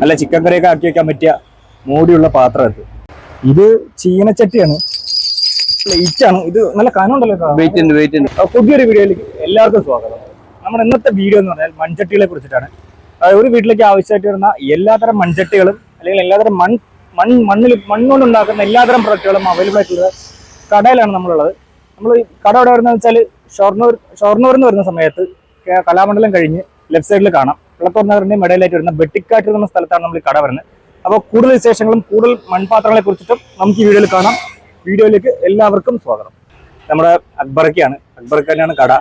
നല്ല ചിക്കൻ കറിയൊക്കെ ആക്കി വെക്കാൻ പറ്റിയ മൂടിയുള്ള പാത്രം ഇത് ഇത് ചീനച്ചട്ടിയാണ്. പ്ലേറ്റ് ആണ്. ഇത് നല്ല കനമുണ്ടല്ലോ പുതിയൊരു വീഡിയോയിലേക്ക് എല്ലാവർക്കും സ്വാഗതം. നമ്മുടെ ഇന്നത്തെ വീഡിയോ എന്ന് പറഞ്ഞാൽ മൺചട്ടികളെ കുറിച്ചിട്ടാണ്. ഒരു വീട്ടിലേക്ക് ആവശ്യമായിട്ട് വരുന്ന എല്ലാതരം മൺചട്ടികളും അല്ലെങ്കിൽ എല്ലാതരം മൺ മൺ മണ്ണിൽ മണ്ണുകൊണ്ട് ഉണ്ടാക്കുന്ന എല്ലാതരം പ്രൊഡക്റ്റുകളും അവൈലബിൾ ആയിട്ടുള്ള കടയിലാണ് നമ്മളുള്ളത്. നമ്മൾ കട എവിടെ വരുന്നത് വെച്ചാൽ ഷൊർണൂർ ഷൊർണൂർ എന്ന് വരുന്ന സമയത്ത് കലാമണ്ഡലം കഴിഞ്ഞ് ലെഫ്റ്റ് സൈഡിൽ കാണാം. വെള്ളത്തോർ നഗറിന്റെയും ഇടയിലായിട്ട് വരുന്ന വെട്ടിക്കാറ്റ് എന്ന സ്ഥലത്താണ് നമ്മൾ കട വരുന്നത്. അപ്പോൾ കൂടുതൽ വിശേഷങ്ങളും കൂടുതൽ മൺപാത്രങ്ങളെ കുറിച്ചിട്ടും നമുക്ക് ഈ വീഡിയോയിൽ കാണാം. വീഡിയോയിലേക്ക് എല്ലാവർക്കും സ്വാഗതം. നമ്മുടെ അക്ബറക്കാണ് അക്ബർക്ക് തന്നെയാണ് കട.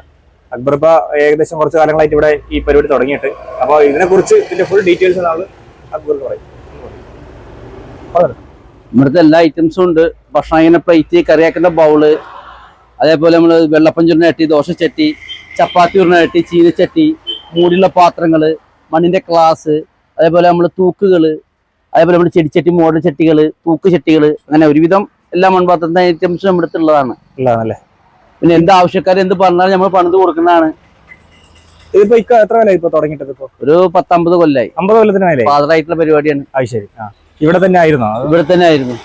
അക്ബർ ഇപ്പൊ ഏകദേശം കുറച്ച് കാലങ്ങളായിട്ട് ഇവിടെ ഈ പരിപാടി തുടങ്ങിയിട്ട്. അപ്പോൾ ഇതിനെക്കുറിച്ച് ഇതിന്റെ ഫുൾ ഡീറ്റെയിൽസ് ആണ് അക്ബർ പറയും. ഇവിടുത്തെ എല്ലാ ഐറ്റംസും ഉണ്ട്. ഭക്ഷണം ഇങ്ങനെ പ്ലേറ്റ് കറിയാക്കുന്ന ബൗൾ അതേപോലെ നമ്മൾ വെള്ളപ്പം ദോശ ചട്ടി ചപ്പാത്തി ചുരുന്ന ചട്ടി ചീനച്ചട്ടി മൂടിയുള്ള പാത്രങ്ങൾ മണ്ണിന്റെ ക്ലാസ് അതേപോലെ നമ്മൾ തൂക്കുകൾ അതേപോലെ നമ്മൾ ചെടിച്ചട്ടി മോഡൽ ചട്ടികൾ തൂക്ക് ചട്ടികൾ അങ്ങനെ ഒരുവിധം എല്ലാ മൺപാത്രത്തിന്റെ ഐറ്റംസും നമ്മുടെ അടുത്തുള്ളതാണ് പിന്നെ എന്ത് ആവശ്യക്കാർ എന്ത് പറഞ്ഞാലും നമ്മൾ പണിത് കൊടുക്കുന്നതാണ്. ഇതിപ്പോ ഇക്ക എത്ര വില ഇപ്പൊ തുടങ്ങിയിട്ടത് ഇപ്പൊ? ഒരു പത്തമ്പത് കൊല്ലായി. അമ്പത് കൊല്ലത്തിന് മേലെ ഫാദറായിട്ടുള്ള പരിപാടിയാണ്. അത് ശരി. ഇവിടെ തന്നെ ആയിരുന്നോ? ഇവിടെ തന്നെ ആയിരുന്നു.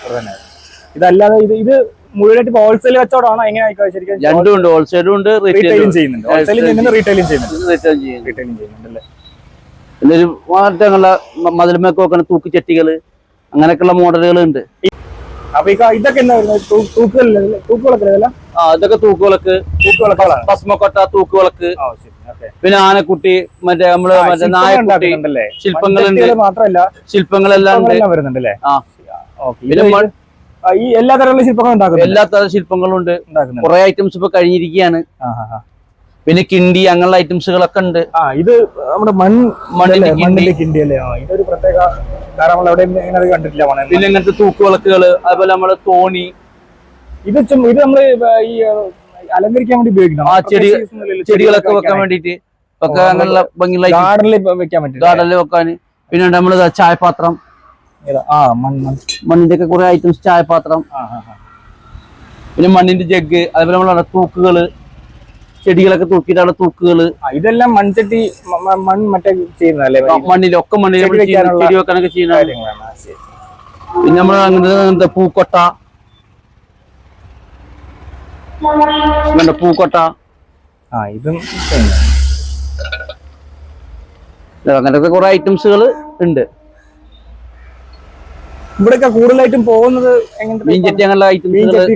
ഇതല്ലാതെ ഇത് ഇത് മുഴുവനായിട്ട് ഹോൾസെയിൽ കച്ചവടമാണോ? എങ്ങനെ ആയിക്കോ ശരിക്കും? രണ്ടും ഉണ്ട്. ഹോൾസെയിലും ഉണ്ട് റീറ്റെയിലും റീറ്റെയിലും ചെയ്യുന്നുണ്ട്. ഹോൾസെയിലും ചെയ്യുന്നുണ്ട്. റീറ്റെയിലും ചെയ്യുന്നുണ്ട്. റീറ്റെയിലും ചെയ്യുന്നുണ്ട് അല്ലേ? പിന്നെ ഒരു മാറ്റങ്ങളുള്ള മതിലുമൊക്കെ ചെട്ടികൾ അങ്ങനെയൊക്കെയുള്ള മോഡലുകൾ ഉണ്ട് ഇതൊക്കെ ആ ഇതൊക്കെ തൂക്കുവിളക്ക് ഭസ്മക്കൊട്ട തൂക്കുവിളക്ക് പിന്നെ ആനക്കുട്ടി മറ്റേ നമ്മൾ മറ്റേ നായക്കുട്ടി ശില്പങ്ങളുണ്ട്. മാത്രമല്ല ശില്പങ്ങളെല്ലാം വരുന്നുണ്ടല്ലേ? ആ. പിന്നെ ഈ എല്ലാ തരത്തിലുള്ള ശില്പങ്ങളും എല്ലാ തരം ശില്പങ്ങളും ഉണ്ട്. കുറെ ഐറ്റംസ് ഇപ്പൊ കഴിഞ്ഞിരിക്കുകയാണ്. പിന്നെ കിണ്ടി അങ്ങനെയുള്ള ഐറ്റംസുകളൊക്കെ ഉണ്ട്. ആ ഇത് നമ്മുടെ മൺ മണ്ണിന്റെ. മണ്ണിന്റെ കിണ്ടി. അല്ലേ ആ ഇതൊരു പ്രത്യേക കാരണം നമ്മൾ എവിടെ കണ്ടിട്ടില്ല മണ്ണിൽ പിന്നെ ഇങ്ങനത്തെ തൂക്കുവിളക്കുകൾ അതുപോലെ നമ്മൾ തോണി. ഇത് ഇത് നമ്മൾ ഈ അലങ്കരിക്കാൻ വേണ്ടി ഉപയോഗിക്കണം. ആ ചെടി ചെടികളൊക്കെ വെക്കാൻ വേണ്ടിട്ട് ഒക്കെ അങ്ങനെയുള്ള ഭംഗിയുള്ള ഗാർഡനിൽ വെക്കാൻ പറ്റും ഗാർഡനിൽ വെക്കാൻ. പിന്നെ നമ്മൾ ദാ ചായപാത്രം ആ മണ്ണ് മണ്ണിന്റെ ഒക്കെ കുറെ ഐറ്റംസ് ചായപാത്രം. പിന്നെ മണ്ണിന്റെ ജഗ് അതുപോലെ നമ്മളെ തൂക്കുകൾ. ചെടികളൊക്കെ തൂക്കിയിട്ടാണ് തൂക്കുകൾ. ആ, ഇതെല്ലാം മൺചട്ടി മൺ മറ്റേ ചെയ്യുന്നതല്ലേ? മണ്ണിലൊക്കെ മണ്ണിൽ ചെടി വെക്കാനൊക്കെ ചെയ്യുന്ന. പിന്നെ നമ്മൾ അങ്ങനത്തെ പൂക്കൊട്ട. പൂക്കൊട്ട. ആ ഇതും അങ്ങനത്തെ കുറെ ഐറ്റംസുകൾ ഉണ്ട്. ഇവിടെയൊക്കെ കൂടുതലായിട്ടും പോകുന്നത് മീൻചട്ടി അങ്ങനെയുള്ള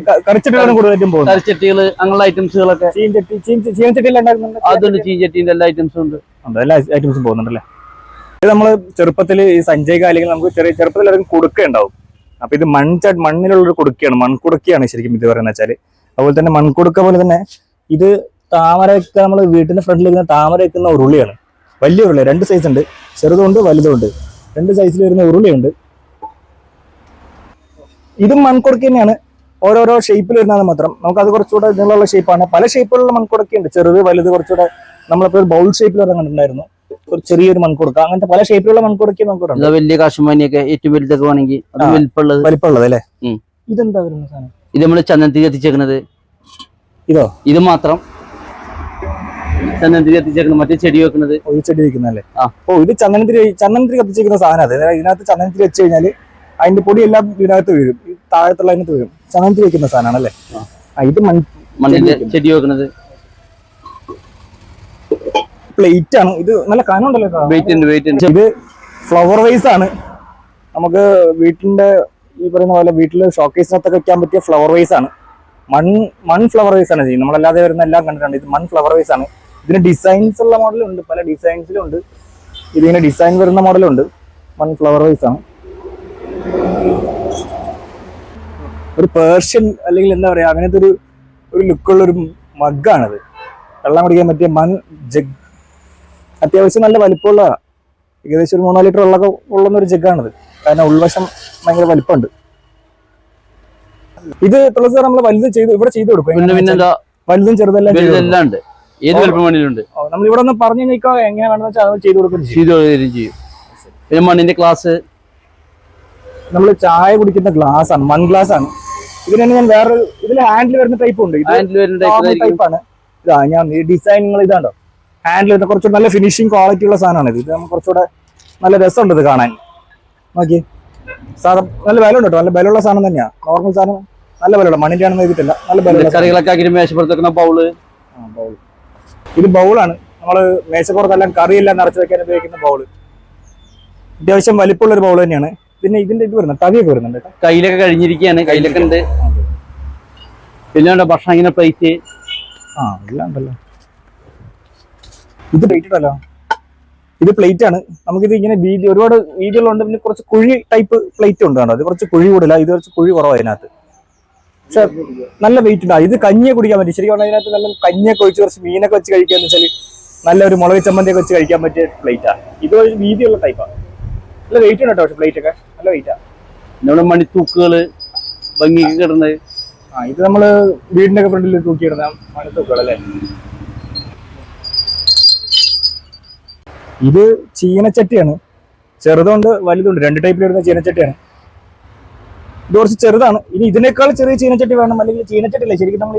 ക- കറിച്ചട്ടികളാണ് കൂടുതലായിട്ടും പോകുന്നത്. കറിച്ചട്ടികൾ അങ്ങനെയുള്ള ഐറ്റംസുകളൊക്കെ ചീൻചട്ടി ചീൻ ചീനച്ചട്ടിയിൽ ഉണ്ടാക്കുന്നുണ്ട്? അതുണ്ട് ചീഞ്ചട്ടിന്റെ എല്ലാ ഐറ്റംസും ഉണ്ട്. എല്ലാ ഐറ്റംസും പോകുന്നുണ്ടല്ലേ? ഇത് നമ്മൾ ചെറുപ്പത്തിൽ ഈ സഞ്ജയ് അല്ലെങ്കിൽ നമുക്ക് ചെറിയ ചെറുപ്പത്തിൽ എല്ലാവർക്കും കുടുക്ക ഉണ്ടാവും അപ്പൊ ഇത് മൺച മണ്ണിലുള്ളൊരു കുടുക്കയാണ് മൺകുടുക്കയാണ് ശരിക്കും ഇത് പറയുന്നത് വെച്ചാൽ. അതുപോലെ തന്നെ മൺകുടുക്ക പോലെ തന്നെ ഇത് താമരയൊക്കെ നമ്മൾ വീട്ടിന്റെ ഫ്രണ്ടിൽ ഇരിക്കുന്ന താമര വെക്കുന്ന ഉരുളിയാണ്. വലിയ ഉരുളി രണ്ട് സൈസ് ഉണ്ട് ചെറുതുണ്ട് വലുതുണ്ട്. രണ്ട് സൈസിൽ വരുന്ന ഉരുളിയുണ്ട്. ഇതും മൺകുടക്കി തന്നെയാണ്. ഓരോരോ ഷേപ്പിൽ വരുന്നത് മാത്രം. നമുക്ക് അത് കുറച്ചുകൂടെ നീളമുള്ള ഷേപ്പാണ് പല ഷേപ്പിലുള്ള മൺകുടക്കുണ്ട് ചെറുത് വലുത് കുറച്ചുകൂടെ നമ്മളിപ്പോൾ ബൗൾ ഷേപ്പിൽ വരെ കണ്ടിട്ടുണ്ടായിരുന്നു. ഒരു ചെറിയൊരു മൺകുടക്ക. അങ്ങനത്തെ പല ഷേപ്പിലുള്ള മൺകുടക്കി നമുക്ക് വലിയ കാശുമാനിയൊക്കെ ഏറ്റവും വലുതൊക്കെ വേണമെങ്കിൽ. വലിപ്പമുള്ളത്. വലിപ്പമുള്ളത് അല്ലേ? ഇതെന്താ വരുന്ന സാധനം? ഇത് നമ്മൾ ചന്ദനത്തിൽ എത്തിച്ചേക്കുന്നത് ഇതോ? ഇത് മാത്രം. ചന്ദനത്തിരി കത്തിച്ചേക്കുന്നത് മറ്റേ ചെടി വെക്കുന്നത് ചെടി വെക്കുന്നല്ലേ. ഓ ഇത് ചന്ദനത്തിരി ചന്ദനത്തിരി കത്തിച്ചിരിക്കുന്ന സാധനം. അതെ ഇതിനകത്ത് ചന്ദനത്തിരി വെച്ച് കഴിഞ്ഞാൽ അതിന്റെ പൊടി എല്ലാം ഇതിനകത്ത് വീഴും. ഈ താഴത്തുള്ള അതിനകത്ത് വീഴും. ചന്ദനത്തിരി വെക്കുന്ന സാധനമാണ് അല്ലേ? ആ. ഇത് മൺ മണ്ണിന്റെ. ചെടി വെക്കുന്നത്? പ്ലേറ്റ് ആണ്. ഇത് നല്ല കനമുണ്ടല്ലോ വെയിറ്റ് ഇത് ഫ്ലവർ വൈസ് ആണ്. നമുക്ക് വീട്ടിന്റെ ഈ പറയുന്ന പോലെ വീട്ടിൽ ഷോക്കേസിനകത്തൊക്കെ വെക്കാൻ പറ്റിയ ഫ്ലവർ വൈസ് ആണ്. മൺ മൺ ഫ്ലവർ വൈസ് ആണ് ചെയ്യുന്നത്. നമ്മളല്ലാതെ വരുന്ന എല്ലാം കണ്ടിട്ടുണ്ട്. ഇത് മൺ ഫ്ലവർ വൈസ് ആണ്. ഇതിന് ഡിസൈൻസ് ഉള്ള മോഡലുണ്ട് പല ഡിസൈൻസിലും ഉണ്ട്. ഇതിങ്ങനെ ഡിസൈൻ വരുന്ന മോഡലുണ്ട് മൺ ഫ്ലവർ വൈസ് ആണ്. ഒരു പേർഷ്യൻ അല്ലെങ്കിൽ എന്താ പറയാ അങ്ങനത്തെ ഒരു ഒരു ലുക്കുള്ള ഒരു മഗ്ഗാണത്. വെള്ളം കുടിക്കാൻ പറ്റിയ മൺ ജഗ് അത്യാവശ്യം നല്ല വലിപ്പമുള്ള ഏകദേശം ഒരു മൂന്നാൽ ലിറ്റർ വെള്ളമൊക്കെ ഉള്ളുന്ന ഒരു ജഗ്ഗാണിത്. കാരണം ഉൾവശം ഭയങ്കര വലിപ്പമുണ്ട്. ഇത് തുളസി സാർ നമ്മൾ വലുത് ചെയ്ത് ഇവിടെ ചെയ്ത് കൊടുക്കും. വലുതും ചെറുതെല്ലാം ഉണ്ട്. ഏത് വലിപ്പം നമ്മൾ ഇവിടെ ഒന്ന് പറഞ്ഞു കഴിഞ്ഞാൽ എങ്ങനെ വേണമെന്ന് വെച്ചാൽ അത് ചെയ്ത് കൊടുക്കും ചെയ്തു ചെയ്ത് ചെയ്യും. പിന്നെ മണ്ണിന്റെ ക്ലാസ് നമ്മൾ ചായ കുടിക്കുന്ന ഗ്ലാസ് ആണ് മൺ ഗ്ലാസ് ആണ്. ഇതിന് തന്നെ ഞാൻ വേറെ ഇതിൽ ഹാൻഡിൽ വരുന്ന ടൈപ്പ് ഉണ്ട്. ടൈപ്പ് ആണ്. ഇതാ ഞാൻ ഈ ഡിസൈൻ നിങ്ങൾ ഇതാണ്ടോ? ഹാൻഡിൽ വരുന്ന കുറച്ചുകൂടെ നല്ല ഫിനിഷിംഗ് ക്വാളിറ്റി ഉള്ള സാധനമാണ് ഇത്. ഇത് നമുക്ക് കുറച്ചുകൂടെ നല്ല രസമുണ്ട് ഇത് കാണാൻ. നോക്കി സാധനം നല്ല വില ഉണ്ട് കേട്ടോ നല്ല വിലയുള്ള സാധനം തന്നെയാണ് നോർമൽ സാധനം നല്ല വിലയുള്ള മണ്ണിന്റെ ആണെന്ന് എഴുതിയിട്ടില്ല. നല്ല വിലയുള്ള. കറികളൊക്കെ ആക്കി ബൗൾ? bowl. ഇത് ബൗളാണ്. നമ്മൾ മേശപ്പുറത്തെല്ലാം കറിയെല്ലാം നിറച്ച് വെക്കാൻ ഉപയോഗിക്കുന്ന ബൗൾ. അത്യാവശ്യം വലിപ്പമുള്ള ഒരു ബൗൾ തന്നെയാണ്. പിന്നെ ഇതിന്റെ ഇത് വരുന്നത് തവിയൊക്കെ വരുന്നുണ്ട് കയ്യിലൊക്കെ കഴിഞ്ഞിരിക്കുകയാണ് കയ്യിലൊക്കെ ഉണ്ട്. പിന്നെ ഭക്ഷണം ഇങ്ങനെ പ്ലേറ്റ് ആ എല്ലാം ഉണ്ടല്ലോ. ഇത് പ്ലേറ്റ് ഉണ്ടല്ലോ ഇത് പ്ലേറ്റ് ആണ്. നമുക്കിത് ഇങ്ങനെ വീതി ഒരുപാട് വീതികളുണ്ട്. പിന്നെ കുറച്ച് കുഴി ടൈപ്പ് പ്ലേറ്റ് ഉണ്ട് കേട്ടോ. അത് കുറച്ച് കുഴി കൂടില്ല. ഇത് കുറച്ച് കുഴി കുറവാണ് അതിനകത്ത്. പക്ഷെ നല്ല വെയിറ്റ് ഉണ്ട്. ഇത് കഞ്ഞിയെ കുടിക്കാൻ പറ്റും. ശരിക്കും പറഞ്ഞാൽ അതിനകത്ത് നല്ല കഞ്ഞിയൊക്കെ ഒഴിച്ച് കുറച്ച് മീനൊക്കെ വെച്ച് കഴിക്കാന്ന് വെച്ചാൽ നല്ലൊരു മുളക് ചമ്മന്തിയൊക്കെ വെച്ച് കഴിക്കാൻ പറ്റിയ പ്ലേറ്റാണ് ഇത് ഒരു വീതിയുള്ള ടൈപ്പാണ് നല്ല വെയിറ്റ് ഉണ്ട് കേട്ടോ പക്ഷെ പ്ലേറ്റ് ഒക്കെ. നല്ല വെയിറ്റാണ് നമ്മുടെ മണിത്തൂക്കുകൾ ഭംഗിക്ക് കിടന്നത്? ആ ഇത് നമ്മൾ വീടിന്റെ ഒക്കെ ഫ്രണ്ടിൽ തൂക്കിയിടുന്ന മണത്തൂക്കുകളല്ലേ ഇത് ചീനച്ചട്ടിയാണ്. ചെറുതുണ്ട് വലുതുണ്ട്. രണ്ട് ടൈപ്പിൽ വരുന്ന ചീനച്ചട്ടിയാണ്. ഇത് കുറച്ച് ചെറുതാണ്. ഇനി ഇതിനേക്കാൾ ചെറിയ ചീനച്ചട്ടി വേണം അല്ലെങ്കിൽ ചീനച്ചട്ടി അല്ലേ ശരിക്കും നമ്മൾ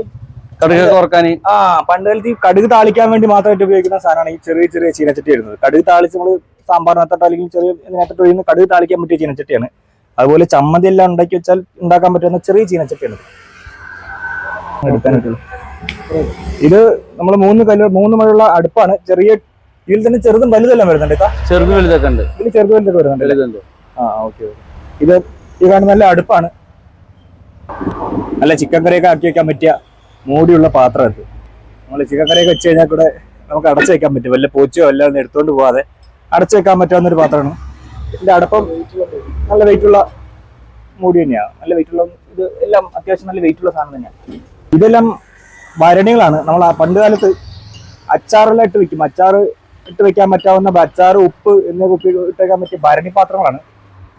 ഈ കടുകൊക്കെ ഓർക്കാന് ആ പണ്ട് കാലത്ത് ഈ കടുക് താളിക്കാൻ വേണ്ടി മാത്രമായിട്ട് ഉപയോഗിക്കുന്ന സാധനമാണ് ഈ ചെറിയ ചെറിയ ചീനച്ചട്ടി വരുന്നത് കടുക് താളിച്ച് നമ്മൾ സാമ്പാറിനകത്തോട്ട് അല്ലെങ്കിൽ ചെറിയ ഇതിനകത്തോട്ട് ഒഴിയുന്ന കടുക് താളിക്കാൻ പറ്റിയ ചീനച്ചട്ടിയാണ്. അതുപോലെ ചമ്മന്തി എല്ലാം ഉണ്ടാക്കി വെച്ചാൽ ഉണ്ടാക്കാൻ പറ്റുന്ന ചെറിയ ചീനച്ചട്ടിയാണ്. എടുക്കാനായിട്ടുള്ള. ഇത് നമ്മൾ മൂന്ന് കല്ല് മൂന്ന് മഴയുള്ള അടുപ്പാണ്. ചെറിയ ഇതിൽ തന്നെ ചെറുതും വലുതെല്ലാം വരുന്നുണ്ട് ചെറുത് വലുതൊക്കെ ഉണ്ട്. ഇതിൽ ചെറുത് വലുതൊക്കെ വരുന്നുണ്ട് ആ ഓക്കെ. ഇത് ഈ കാണുന്ന നല്ല അടുപ്പാണ്. നല്ല ചിക്കൻ കറിയൊക്കെ ആക്കി വെക്കാൻ പറ്റിയ മൂടിയുള്ള പാത്രം എത്തും നമ്മൾ ചിക്കൻ കറിയൊക്കെ വെച്ച് കഴിഞ്ഞാൽ കൂടെ നമുക്ക് അടച്ചു വെക്കാൻ പറ്റും. വല്ല പൂച്ചയോ അല്ല ഒന്നും എടുത്തോണ്ട് പോവാതെ. അടച്ചു വെക്കാൻ പറ്റാവുന്ന ഒരു പാത്രമാണ്. ഇതിന്റെ അടപ്പം നല്ല വെയിറ്റുള്ള മൂടി തന്നെയാണ് നല്ല വെയിറ്റുള്ള ഇത് എല്ലാം അത്യാവശ്യം നല്ല വെയിറ്റുള്ള സാധനം തന്നെയാണ് ഇതെല്ലാം ഭരണികളാണ്. നമ്മൾ ആ പണ്ട് കാലത്ത് അച്ചാറെല്ലാം ഇട്ട് വെക്കും. അച്ചാറ് ഇട്ട് വെക്കാൻ പറ്റാവുന്ന അച്ചാറ് ഉപ്പ് എന്നിവ കുപ്പി ഇട്ട് വെക്കാൻ പറ്റിയ ഭരണി പാത്രങ്ങളാണ്.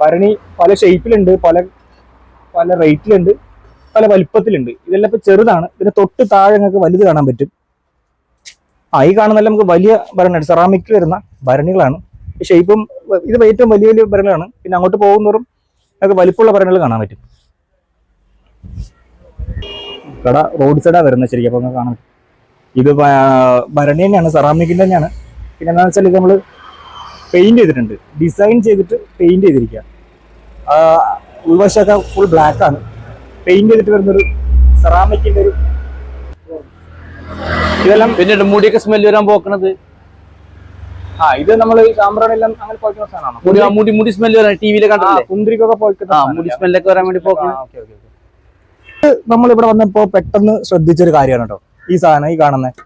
ഭരണി പല ഷേപ്പിലുണ്ട് പല പല റേറ്റിലുണ്ട് പല വലിപ്പത്തിലുണ്ട്. ഇതെല്ലാം ഇപ്പൊ ചെറുതാണ്. പിന്നെ തൊട്ട് താഴെ നിങ്ങൾക്ക് വലുത് കാണാൻ പറ്റും. ആ ഈ കാണുന്നതെല്ലാം നമുക്ക് വലിയ ഭരണിയാണ് സെറാമിക്കിൽ വരുന്ന ഭരണികളാണ്. ഷേപ്പും ഇത് ഏറ്റവും വലിയ വലിയ ഭരണികളാണ്. പിന്നെ അങ്ങോട്ട് പോകുന്നോറും നമുക്ക് വലിപ്പമുള്ള ഭരണികൾ കാണാൻ പറ്റും. കട റോഡ് സൈഡാണ് വരുന്നത് ശരിക്കും അപ്പൊ നമുക്ക് കാണാൻ ഇത് ഭരണി തന്നെയാണ് സെറാമിക്കിന്റെ തന്നെയാണ്. പിന്നെ എന്താണെന്ന് വെച്ചാൽ ഇത് നമ്മൾ പെയിന്റ് ചെയ്തിട്ടുണ്ട്. ഡിസൈൻ ചെയ്തിട്ട് പെയിന്റ് ചെയ്തിരിക്കുക. ഉൾവശമൊക്കെ ഫുൾ ബ്ലാക്ക് ആണ്. പെയിന്റ് ചെയ്തിട്ട് വരുന്നൊരു സെറാമിക്കിന്റെ ഒരു ഇതെല്ലാം പിന്നീട് മുടിയൊക്കെ സ്മെല്ല് വരാൻ പോക്കണത്. ആ ഇത് നമ്മൾ സാമ്പ്രാണെല്ലാം അങ്ങനെ പോയിക്കുന്ന സാധനമാണ്? മുടി മുടി മുടി സ്മെല്ല് വരാൻ ടി വിയിലെ കണ്ടില്ലേ കുന്തിരിക്കൊക്കെ പോയിക്കുന്ന മുടി സ്മെല്ലൊക്കെ വരാൻ വേണ്ടി പോക്കണ. നമ്മൾ ഇവിടെ വന്നപ്പോ പെട്ടെന്ന് ശ്രദ്ധിച്ചൊരു കാര്യമാണ് കേട്ടോ ഈ സാധനം ഈ കാണുന്നത്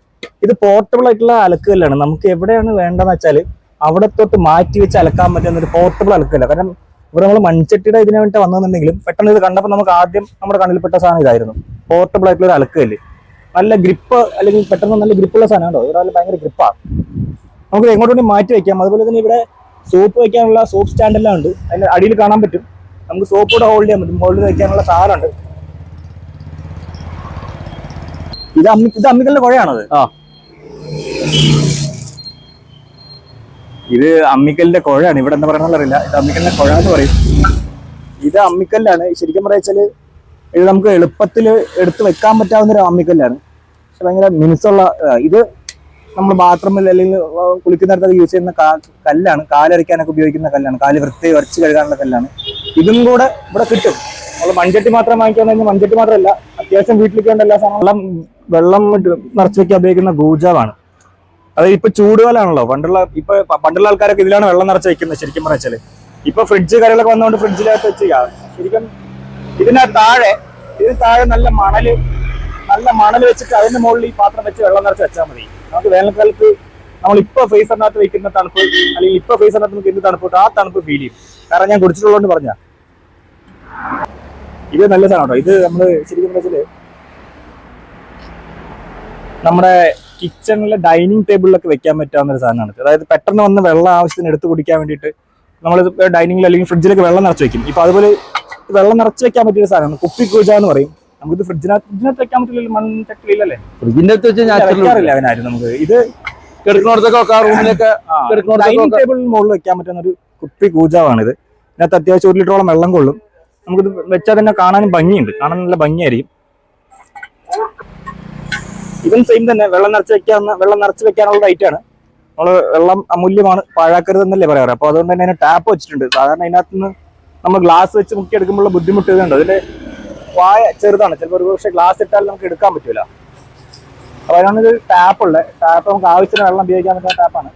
ഇത് പോർട്ടബിൾ ആയിട്ടുള്ള അലക്കുകല്ലാണ് നമുക്ക് എവിടെയാണ് വേണ്ടതെന്ന് വെച്ചാൽ അവിടെ തൊട്ട് മാറ്റി വെച്ച് അലക്കാൻ പറ്റുന്ന ഒരു പോർട്ടബിൾ അലക്കല്ല കാരണം ഇവിടെ നമ്മൾ മൺചട്ടിയുടെ ഇതിനു വേണ്ടി വന്നെന്നുണ്ടെങ്കിലും പെട്ടെന്ന് ഇത് കണ്ടപ്പോൾ നമുക്ക് ആദ്യം നമ്മുടെ കണ്ണിൽപ്പെട്ട സാധനം ഇതായിരുന്നു. പോർട്ടബിൾ ആയിട്ടുള്ള ഒരു അലക്കുകല്ല് നല്ല ഗ്രിപ്പ് അല്ലെങ്കിൽ പെട്ടെന്ന് നല്ല ഗ്രിപ്പുള്ള സാധനം ഉണ്ടോ? ഇവിടെ ഭയങ്കര ഗ്രിപ്പാണ് നമുക്ക് എങ്ങോട്ട് വേണ്ടി മാറ്റി വെക്കാം. അതുപോലെ തന്നെ ഇവിടെ സോപ്പ് വെക്കാനുള്ള സോപ്പ് സ്റ്റാൻഡ് എല്ലാം ഉണ്ട്. അതിന്റെ അടിയിൽ കാണാൻ പറ്റും. നമുക്ക് സോപ്പ് കൂടെ ഹോൾഡ് ചെയ്യാൻ പറ്റും. ഹോൾഡ് വെക്കാനുള്ള സാധനമുണ്ട്. ഇത് അമ്മി ഇത് അമ്മിക്കലിന്റെ കുഴയാണത് ആ. ഇത് അമ്മിക്കലിന്റെ കുഴയാണ്. ഇവിടെ എന്താ പറയണമെന്ന് അറിയില്ല. ഇത് അമ്മിക്കലിന്റെ കുഴ എന്ന് പറയും. ഇത് അമ്മിക്കല്ലാണ്. ശരിക്കും പറയാച്ചാൽ ഇത് നമുക്ക് എളുപ്പത്തിൽ എടുത്ത് വെക്കാൻ പറ്റാവുന്ന ഒരു അമ്മിക്കല്ലാണ്. പക്ഷെ ഭയങ്കര മിനുസുള്ള ഇത് നമ്മൾ ബാത്റൂമിൽ അല്ലെങ്കിൽ കുളിക്കുന്ന കുളിക്കുന്നിടത്തൊക്കെ യൂസ് ചെയ്യുന്ന കല്ലാണ്. കാലരയ്ക്കാനൊക്കെ ഉപയോഗിക്കുന്ന കല്ലാണ്. കാൽ വൃത്തി വരച്ച് കഴുകാനുള്ള കല്ലാണ്. ഇതും കൂടെ ഇവിടെ കിട്ടും. നമ്മൾ മൺചട്ടി മാത്രം വാങ്ങിക്കാൻ കഴിഞ്ഞാൽ മൺചട്ടി മാത്രമല്ല. അത്യാവശ്യം വീട്ടിലേക്ക് വേണ്ട എല്ലാ സാധനങ്ങളും വെള്ളം നിറച്ച് വെക്കാൻ ഉപയോഗിക്കുന്ന ഗൂജാവാണ്. അത് ഇപ്പൊ ചൂടുകാലാണല്ലോ പണ്ടുള്ള ഇപ്പൊ പണ്ടുള്ള ആൾക്കാരൊക്കെ ഇതിലാണ് വെള്ളം നിറച്ച് വെക്കുന്നത് ശരിക്കും പറഞ്ഞാൽ ഇപ്പൊ ഫ്രിഡ്ജ് കാര്യങ്ങളൊക്കെ വന്നുകൊണ്ട് ഫ്രിഡ്ജിലകത്ത് വെച്ച് ശരിക്കും ഇതിന് താഴെ ഇതിന് താഴെ നല്ല മണൽ നല്ല മണൽ വെച്ചിട്ട് അതിന്റെ മുകളിൽ ഈ പാത്രം വെച്ച് വെള്ളം നിറച്ച് വെച്ചാൽ മതി. നമുക്ക് വേനൽക്കാലത്ത് നമ്മൾ ഇപ്പൊ ഫേസറിനകത്ത് വെക്കുന്ന തണുപ്പ് അല്ലെങ്കിൽ ഇപ്പൊ ഫേസറിനകത്ത് നമുക്ക് എന്ത് തണുപ്പ് ആ തണുപ്പ് ഫീൽ ചെയ്യും. കാരണം ഞാൻ കുടിച്ചിട്ടുള്ളതുകൊണ്ട് പറഞ്ഞ. ഇത് നല്ല സാധനം ഇത് നമ്മൾ ശരിക്കും വെച്ചാൽ നമ്മുടെ കിച്ചണിലെ ഡൈനിങ് ടേബിളിലൊക്കെ വെക്കാൻ പറ്റാവുന്ന ഒരു സാധനമാണ് അതായത് പെട്ടെന്ന് വന്ന് വെള്ളം ആവശ്യത്തിന് എടുത്ത് കുടിക്കാൻ വേണ്ടിയിട്ട് നമ്മൾ ഡൈനിങ്ങിൽ അല്ലെങ്കിൽ ഫ്രിഡ്ജിലൊക്കെ വെള്ളം നിറച്ച് വെക്കും. ഇപ്പൊ അതുപോലെ വെള്ളം നിറച്ച് വെക്കാൻ പറ്റിയ സാധനമാണ്. കുപ്പി കൂജ എന്ന് പറയും. നമുക്കിത് ഫ്രിഡ്ജിനകത്ത് ഫ്രിഡ്ജിനകത്ത് വെക്കാൻ പറ്റില്ല മൺചട്ടിയിലല്ലേ ഫ്രിഡ്ജിന്റെ അടുത്ത് വെച്ച് ഞാൻ വെക്കാറില്ല അവനായിരുന്നു നമുക്ക്. ഇത് ഡൈനിങ്. ടേബിളിന് മുകളിൽ വെക്കാൻ പറ്റുന്ന ഒരു കുപ്പി കൂജാവാണിത്. ഇതിനകത്ത് അത്യാവശ്യം ഒരു ലിറ്ററോളം വെള്ളം കൊള്ളും. നമുക്കിത് വെച്ചാൽ തന്നെ കാണാനും ഭംഗിയുണ്ട്. കാണാൻ നല്ല ഭംഗിയായിരിക്കും. ഇതും സെയിം തന്നെ. വെള്ളം നിറച്ച് വെക്കാവുന്ന വെള്ളം നിറച്ച് വെക്കാനുള്ള റൈറ്റ് ആണ്. നമ്മൾ വെള്ളം അമൂല്യമാണ് പാഴാക്കരുത് എന്നല്ലേ പറയാറ്. അപ്പൊ അതുകൊണ്ട് തന്നെ അതിന് ടാപ്പ് വെച്ചിട്ടുണ്ട്. സാധാരണ അതിനകത്ത് നിന്ന് നമ്മൾ ഗ്ലാസ് വെച്ച് മുക്കി എടുക്കുമ്പോൾ ബുദ്ധിമുട്ട് ഇതുണ്ട് അതിന്റെ വായ ചെറുതാണ്. ചിലപ്പോൾ ഒരു പക്ഷേ ഗ്ലാസ് ഇട്ടാൽ നമുക്ക് എടുക്കാൻ പറ്റൂല. അപ്പൊ അതിനാണ് ഇത് ടാപ്പ് ഉള്ളത് ടാപ്പ് നമുക്ക് ആവശ്യത്തിന് വെള്ളം ഉപയോഗിക്കാൻ പറ്റുന്ന ടാപ്പാണ്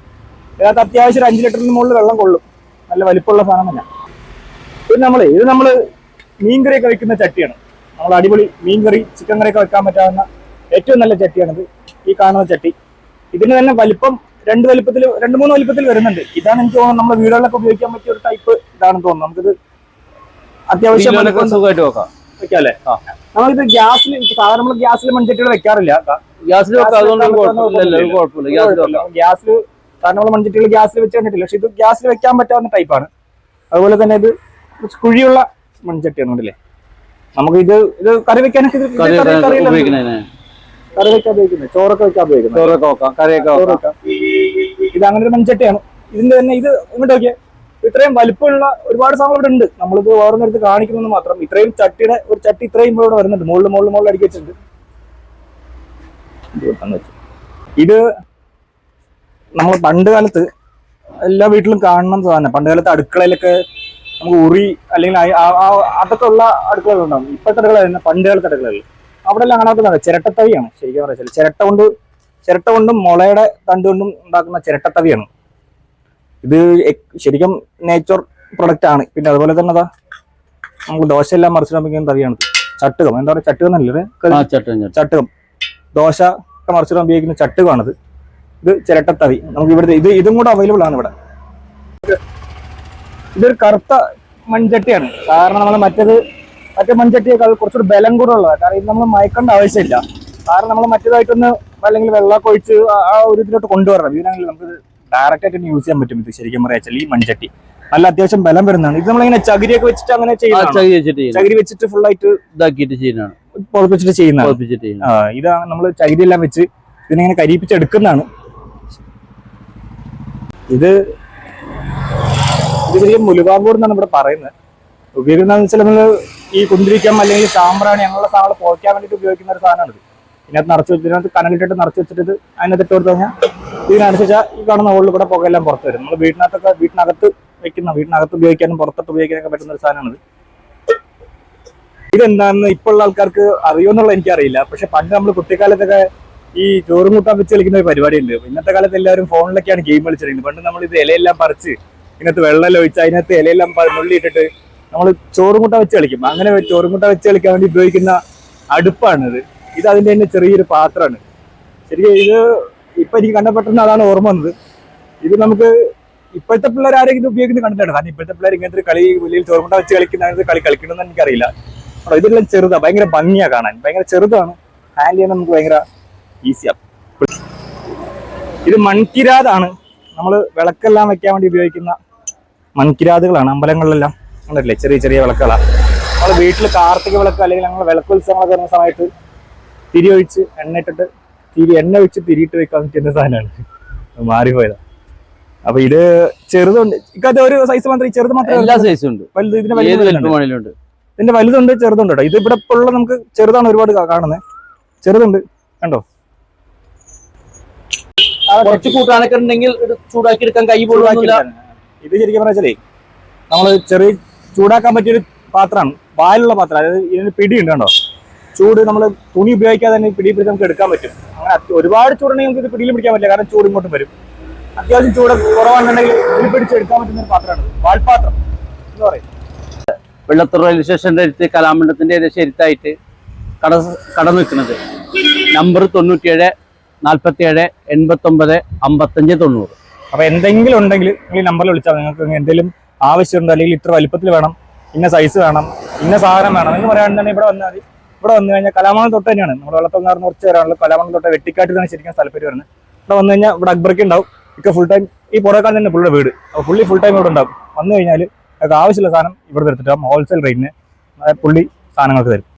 ഇതിനകത്ത് അത്യാവശ്യം ഒരു അഞ്ച് ലിറ്ററിന് മുകളിൽ വെള്ളം കൊള്ളും. നല്ല വലിപ്പമുള്ള സാധനം തന്നെ. പിന്നെ നമ്മൾ ഇത് നമ്മൾ മീൻകറിയൊക്കെ വെക്കുന്ന ചട്ടിയാണ്. നമ്മൾ അടിപൊളി മീൻകറി ചിക്കൻ കറിയൊക്കെ വെക്കാൻ പറ്റാവുന്ന ഏറ്റവും നല്ല ചട്ടിയാണിത്. ഈ കാണുന്ന ചട്ടി. ഇതിന് തന്നെ വലിപ്പം രണ്ട് വലിപ്പത്തിൽ രണ്ട് മൂന്ന് വലിപ്പത്തിൽ വരുന്നുണ്ട്. ഇതാണ് എനിക്ക് തോന്നുന്നത് നമ്മുടെ വീടുകളിലൊക്കെ ഉപയോഗിക്കാൻ പറ്റിയ ഒരു ടൈപ്പ് ഇതാണെന്ന് തോന്നുന്നു. നമുക്കിത് അത്യാവശ്യം സുഖമായിട്ട് വെക്കാം. വെക്കാം അല്ലേ. നമ്മളിത് ഗ്യാസിൽ സാധാരണ നമ്മൾ ഗ്യാസിൽ മൺചട്ടികൾ വെക്കാറില്ല. ഗ്യാസിൽ ഗ്യാസിൽ കാരണം നമ്മൾ മൺചട്ടികൾ ഗ്യാസിൽ വെച്ച് കണ്ടിട്ടില്ല. പക്ഷെ ഇത് ഗ്യാസിൽ വെക്കാൻ പറ്റാവുന്ന ടൈപ്പാണ് അതുപോലെ തന്നെ ഇത് കുറച്ച് കുഴിയുള്ള മൺചട്ടിയാണ് കണ്ടില്ലേ? നമുക്ക് ഇത് ഇത് കറി വെക്കാനൊക്കെ കറി വെക്കാൻ ഉപയോഗിക്കുന്നത് ചോറൊക്കെ വെക്കാൻ ഉപയോഗിക്കുന്നത് ചോറൊക്കെ വെക്കാം. കറിയൊക്കെ ചോറ് വെക്കാം. ഇത് അങ്ങനെ ഒരു മൺചട്ടിയാണ്. ഇതിന്റെ തന്നെ ഇത് ഇങ്ങോട്ട് നോക്കിയാൽ ഇത്രയും വലിപ്പമുള്ള ഒരുപാട് സാധനം ഇവിടെ ഉണ്ട്. നമ്മളിത് എടുത്ത് കാണിക്കുന്നത് മാത്രം. ഇത്രയും ചട്ടിയുടെ ഒരു ചട്ടി ഇത്രയും ഇവിടെ വരുന്നുണ്ട്. മുകളിൽ മുകളിൽ മുകളിൽ അടുക്കി വെച്ചിട്ടുണ്ട്. ഇത് നമ്മൾ പണ്ട് കാലത്ത് എല്ലാ വീട്ടിലും കാണണം സാധനം. പണ്ട് കാലത്ത് അടുക്കളയിലൊക്കെ നമുക്ക് ഉറി അല്ലെങ്കിൽ അതൊക്കെ ഉള്ള അടുക്കളകളുണ്ടാവും. ഇപ്പോഴത്തെ അടുക്കള തന്നെ പണ്ട് കാലത്തെ അടുക്കളകൾ. അവിടെ എല്ലാം കാണാത്തതാണ്. ചിരട്ടത്തവിയാണ് ശരിക്കും പറയാം ചിരട്ട കൊണ്ട് ചിരട്ട കൊണ്ടും മുളയുടെ തണ്ട് കൊണ്ടും ഉണ്ടാക്കുന്ന ചിരട്ടത്തവിയാണ്. ഇത് ശരിക്കും നേച്ചർ പ്രൊഡക്റ്റ് ആണ്. പിന്നെ അതുപോലെ തന്നെ അതാ നമുക്ക് ദോശ എല്ലാം മറിച്ച് പറ്റുന്ന തവിയാണ് ചട്ടുകം. എന്താ പറയുക? ചട്ടുകം എന്നല്ലേ ചട്ടുകം ദോശ മറിച്ചിടാൻ ഉപയോഗിക്കുന്ന ചട്ടുകമാണിത്. ഇത് ചിരട്ടത്തവി. നമുക്ക് ഇവിടുത്തെ ഇത് ഇതും കൂടെ അവൈലബിൾ ആണ് ഇവിടെ. ഇത് ഇതൊരു കറുത്ത മൺചട്ടിയാണ്. കാരണം നമ്മൾ മറ്റേത് മറ്റേ മൺചട്ടിയേക്കാൾ കുറച്ചുകൂടി ബലം കൂടെ ഉള്ളതാണ് കാരണം ഇത് നമ്മൾ മയക്കേണ്ട ആവശ്യമില്ല. കാരണം നമ്മൾ മറ്റേതായിട്ടൊന്ന് അല്ലെങ്കിൽ വെള്ളമൊക്കെ ഒഴിച്ച് ആ- ഒരു ഇതിലോട്ട് കൊണ്ടുവരണം. ഇതിനാണെങ്കിൽ നമുക്ക് ഡയറക്റ്റ് ആയിട്ട് യൂസ് ചെയ്യാൻ പറ്റും ഇത് ശരിക്കും പറയാച്ചാൽ ഈ മൺചട്ടി. നല്ല അത്യാവശ്യം ബലം വരുന്നതാണ്. ഇത് നമ്മളിങ്ങനെ ചകിരിയൊക്കെ വെച്ചിട്ട് അങ്ങനെ ചെയ്യുന്നത് ചകിരി വെച്ചിട്ട് ഫുൾ ആയിട്ട് ഇതാക്കിയിട്ട് ചെയ്യുന്നതാണ്. പുറപ്പിച്ചിട്ട് ചെയ്യുന്നതാണ്. ഇതാണ് നമ്മൾ ചകിരിയെല്ലാം വെച്ച് ഇതിനിങ്ങനെ കരിപ്പിച്ചെടുക്കുന്നതാണ് ഇത് ഇത് ശരിക്കും മുലുവാങ്കൂർ എന്നാണ് ഇവിടെ പറയുന്നത്. ഉപയോഗിക്കുന്നതെന്ന് വെച്ചാൽ നമ്മൾ ഈ കുന്തിരിക്കം അല്ലെങ്കിൽ സാമ്പ്രാണി അങ്ങനെയുള്ള സാധനങ്ങൾ പോയ്ക്കാൻ വേണ്ടിയിട്ട് ഉപയോഗിക്കുന്ന ഒരു സാധനമാണ് ഇത്. ഇതിനകത്ത് നിറച്ച് വെച്ചിട്ട് കനലിട്ടിട്ട് നിറച്ച് വെച്ചിട്ട് അതിനകത്ത് ഇട്ട് കൊടുത്തു കഴിഞ്ഞാൽ ഇതിനനുസരിച്ച് ഈ കാണുന്ന ഹോളിൽ കൂടെ പുകയെല്ലാം പുറത്ത് വരും. നമ്മൾ വീട്ടിനകത്തൊക്കെ വീട്ടിനകത്ത് വെക്കുന്ന വീട്ടിനകത്ത് ഉപയോഗിക്കാനും പുറത്തോട്ട് ഉപയോഗിക്കാനൊക്കെ പറ്റുന്ന ഒരു സാധനമാണിത് ഇതെന്താണെന്ന് ഇപ്പോഴുള്ള ആൾക്കാർക്ക് അറിയുമെന്നുള്ള എനിക്കറിയില്ല. പക്ഷെ പണ്ട് നമ്മൾ കുട്ടിക്കാലത്തൊക്കെ ഈ ചോറും കൂട്ടാൻ വെച്ച് കളിക്കുന്ന ഒരു പരിപാടി ഉണ്ട് ഇന്നത്തെ കാലത്ത് എല്ലാവരും ഫോണിലൊക്കെയാണ് ഗെയിം കളിച്ചിരിക്കുന്നത്. പണ്ട് നമ്മൾ ഇത് ഇലയെല്ലാം പറിച്ച് ഇതിനകത്ത് വെള്ളം ഒഴിച്ച് അതിനകത്ത് ഇലയെല്ലാം നുള്ളിയിട്ടിട്ട് നമ്മൾ ചോറും കൂട്ടാൻ വെച്ച് കളിക്കും അങ്ങനെ ചോറുമുട്ട വെച്ച് കളിക്കാൻ വേണ്ടി ഉപയോഗിക്കുന്ന അടുപ്പാണിത്. ഇത് അതിന്റെ തന്നെ ചെറിയൊരു പാത്രമാണ്. ശരിക്കും ഇത് ഇപ്പൊ എനിക്ക് കണ്ടപ്പെട്ടെന്ന് അതാണ് ഓർമ്മ വന്നത്. ഇത് നമുക്ക് ഇപ്പോഴത്തെ പിള്ളേർ ആരെങ്കിലും ഉപയോഗിക്കുന്നത് കണ്ടിട്ടുണ്ട്? കാരണം ഇപ്പോഴത്തെ പിള്ളേർ ഇങ്ങനത്തെ കളി വലിയ ചോറുമുട്ട വെച്ച് കളിക്കുന്ന അങ്ങനത്തെ കളി കളിക്കണമെന്ന് എനിക്കറിയില്ല. അപ്പോൾ ഇതെല്ലാം ചെറുതാണ് ഭയങ്കര ഭംഗിയാണ് കാണാൻ. ഭയങ്കര ചെറുതാണ്. ഹാൻഡിൽ ചെയ്യാൻ നമുക്ക് ഭയങ്കര ഈസിയാണ് ഇത് മൺകിരാതാണ്. നമ്മൾ വിളക്കെല്ലാം വെക്കാൻ വേണ്ടി ഉപയോഗിക്കുന്ന മൺകിരാതുകളാണ് അമ്പലങ്ങളിലെല്ലാം. കണ്ടിട്ടില്ലേ ചെറിയ ചെറിയ വിളക്കുകളാണ് നമ്മൾ വീട്ടിൽ കാർത്തിക വിളക്ക് അല്ലെങ്കിൽ ഞങ്ങൾ വിളക്കുത്സവങ്ങളൊക്കെ വരുന്ന സമയത്ത് തിരി ഒഴിച്ച് എണ്ണ ഇട്ടിട്ട് തിരി എണ്ണ ഒഴിച്ച് തിരിയിട്ട് വെക്കാൻ പറ്റുന്ന സാധനമാണ്. മാറിപ്പോയതാണ് മാറിപ്പോയതാ. അപ്പൊ ഇത് ചെറുതുണ്ട്. ഇക്കത്തെ ഒരു സൈസ് മാത്രമേ ചെറുത് മാത്രം എല്ലാ സൈസും ഉണ്ട്. വലുത് ഇതിന്റെ വലുതുണ്ട് ചെറുതുണ്ട് കേട്ടോ. ഇത് ഇവിടെ ഇപ്പൊ ഉള്ള നമുക്ക് ചെറുതാണ് ഒരുപാട് കാണുന്നത് ചെറുതുണ്ട്. കണ്ടോ? കുറച്ച് കൂട്ടാനൊക്കെ ഉണ്ടെങ്കിൽ ചൂടാക്കി എടുക്കാൻ കൈ പോലും. ഇത് ശരിക്കും പറഞ്ഞാൽ നമ്മൾ ചെറിയ ചൂടാക്കാൻ പറ്റിയൊരു പാത്രമാണ്. വായിലുള്ള പാത്രം. അതായത് ഇതിന് പിടിയുണ്ട് കണ്ടോ? ചൂട് നമ്മൾ തുണി ഉപയോഗിക്കാതെ തന്നെ പിടി പിടിച്ച് നമുക്ക് എടുക്കാൻ പറ്റും. അങ്ങനെ ഒരുപാട് ചൂടുണ്ടെങ്കിൽ നമുക്ക് ഇത് പിടിയിൽ പിടിക്കാൻ പറ്റില്ല. കാരണം ചൂട് ഇങ്ങോട്ടും വരും. അത്യാവശ്യം ചൂട് കുറവാണെന്നുണ്ടെങ്കിൽ പിടി പിടിച്ച് എടുക്കാൻ പറ്റുന്ന ഒരു പാത്രമാണ് വാൾപാത്രം എന്ന് പറയും. വെള്ളത്തൂർ റെയിൽവേ സ്റ്റേഷന്റെ അടുത്ത് കലാമണ്ഡലത്തിന്റെ ശരിത്തായിട്ട് കട കട നിൽക്കുന്നത്. നമ്പർ തൊണ്ണൂറ്റിയേഴ് നാൽപ്പത്തിയേഴ് എൺപത്തൊമ്പത് അമ്പത്തഞ്ച് തൊണ്ണൂറ്. അപ്പോൾ എന്തെങ്കിലും ഉണ്ടെങ്കിൽ നിങ്ങൾ ഈ നമ്പറിൽ വിളിച്ചാൽ നിങ്ങൾക്ക് എന്തെങ്കിലും ആവശ്യമുണ്ട് അല്ലെങ്കിൽ ഇത്ര വലിപ്പത്തിൽ വേണം ഇന്ന സൈസ് വേണം ഇന്ന സാധനം വേണം എന്ന് പറയുകയാണെന്നുണ്ടെങ്കിൽ ഇവിടെ വന്നാൽ മതി. ഇവിടെ വന്നു കഴിഞ്ഞാൽ കലാമണം തൊട്ട് തന്നെയാണ്. നമ്മൾ വെള്ളത്തുനിന്ന് കുറച്ച് വരാനുള്ള കലാമണം തൊട്ട് വെട്ടിക്കാട്ടിൽ തന്നെ ശരിക്കും സ്ഥലപ്പേര് വരുന്നത്. ഇവിടെ വന്നു കഴിഞ്ഞാൽ ഇവിടെ അക്ബർക്ക് ഉണ്ടാവും. ഇപ്പൊ ഫുൾ ടൈം ഈ പുറകാലം തന്നെ പുള്ളിയുടെ വീട്. അപ്പോൾ പുള്ളി ഫുൾ ടൈം ഇവിടെ ഉണ്ടാവും. വന്നു കഴിഞ്ഞാൽ ആവശ്യമുള്ള സാധനം ഇവിടെ എടുത്തിട്ട് ഹോൾസെയിൽ റേറ്റിന് പുള്ളി സാധനങ്ങൾക്ക് തരും.